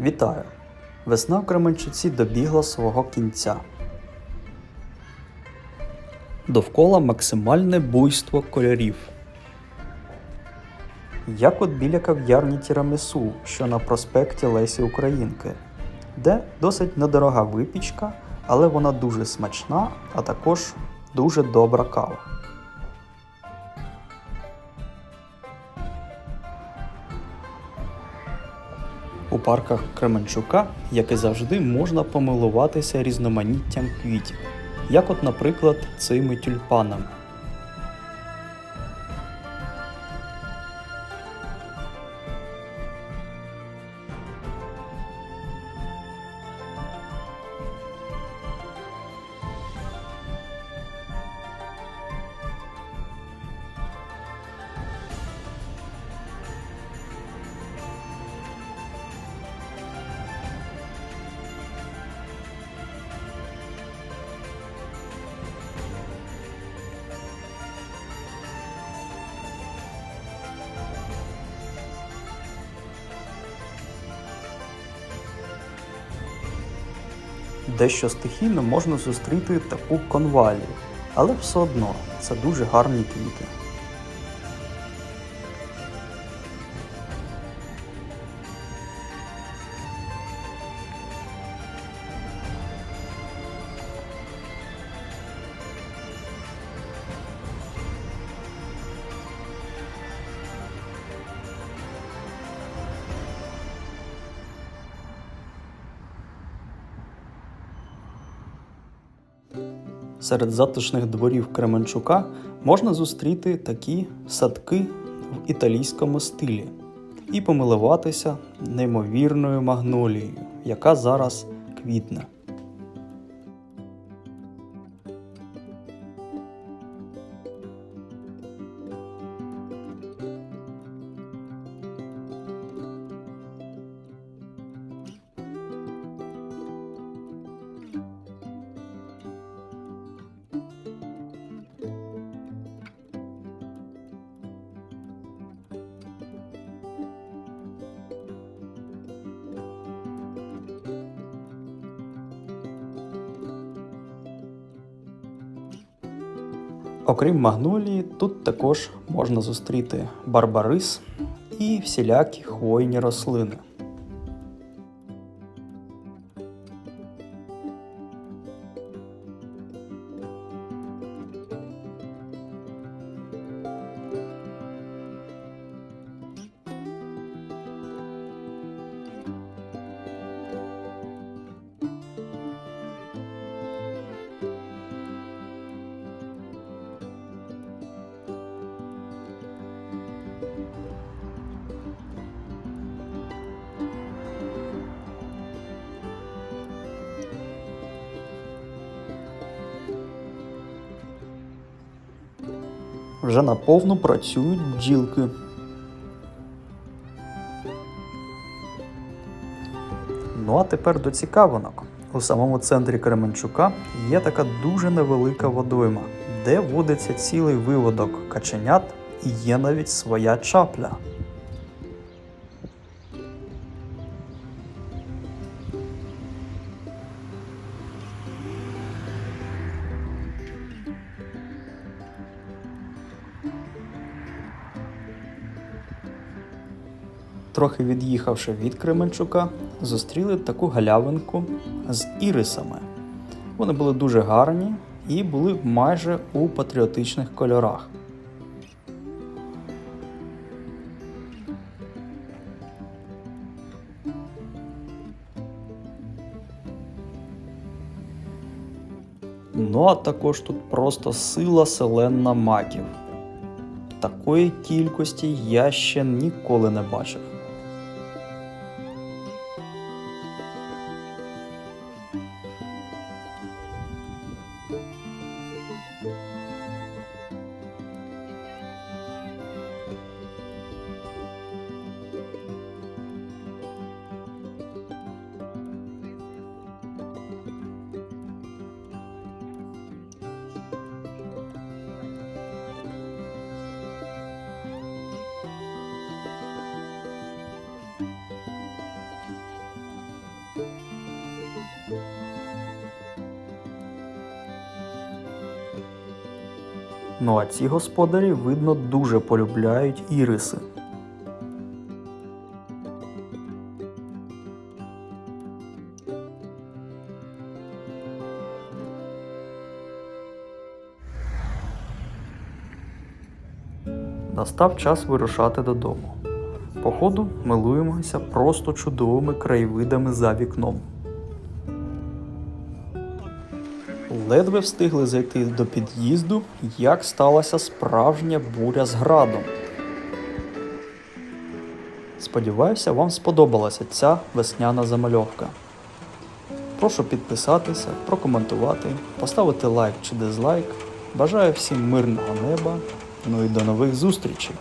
Вітаю! Весна в Кременчуці добігла свого кінця. Довкола максимальне буйство кольорів. Як от біля кав'ярні Тірамісу, що на проспекті Лесі Українки, де досить недорога випічка, але вона дуже смачна, а також дуже добра кава. Парках Кременчука, як і завжди, можна помилуватися різноманіттям квітів, як от, наприклад, цими тюльпанами. Дещо стихійно можна зустріти таку конвалію, але все одно це дуже гарні квіти. Серед затишних дворів Кременчука можна зустріти такі садки в італійському стилі і помилуватися неймовірною магнолією, яка зараз квітне. Окрім магнолії, тут також можна зустріти барбарис і всілякі хвойні рослини. Вже наповну працюють бджілки. Ну а тепер до цікавинок. У самому центрі Кременчука є така дуже невелика водойма, де водиться цілий виводок каченят і є навіть своя чапля. Трохи від'їхавши від Кременчука, зустріли таку галявинку з ірисами. Вони були дуже гарні і були майже у патріотичних кольорах. Ну а також тут просто сила селена маків. Такої кількості я ще ніколи не бачив. Ну а ці господарі, видно, дуже полюбляють іриси. Настав час вирушати додому. Походу, милуємося просто чудовими краєвидами за вікном. Ледве встигли зайти до під'їзду, як сталася справжня буря з градом. Сподіваюся, вам сподобалася ця весняна замальовка. Прошу підписатися, прокоментувати, поставити лайк чи дизлайк. Бажаю всім мирного неба. Ну і до нових зустрічей!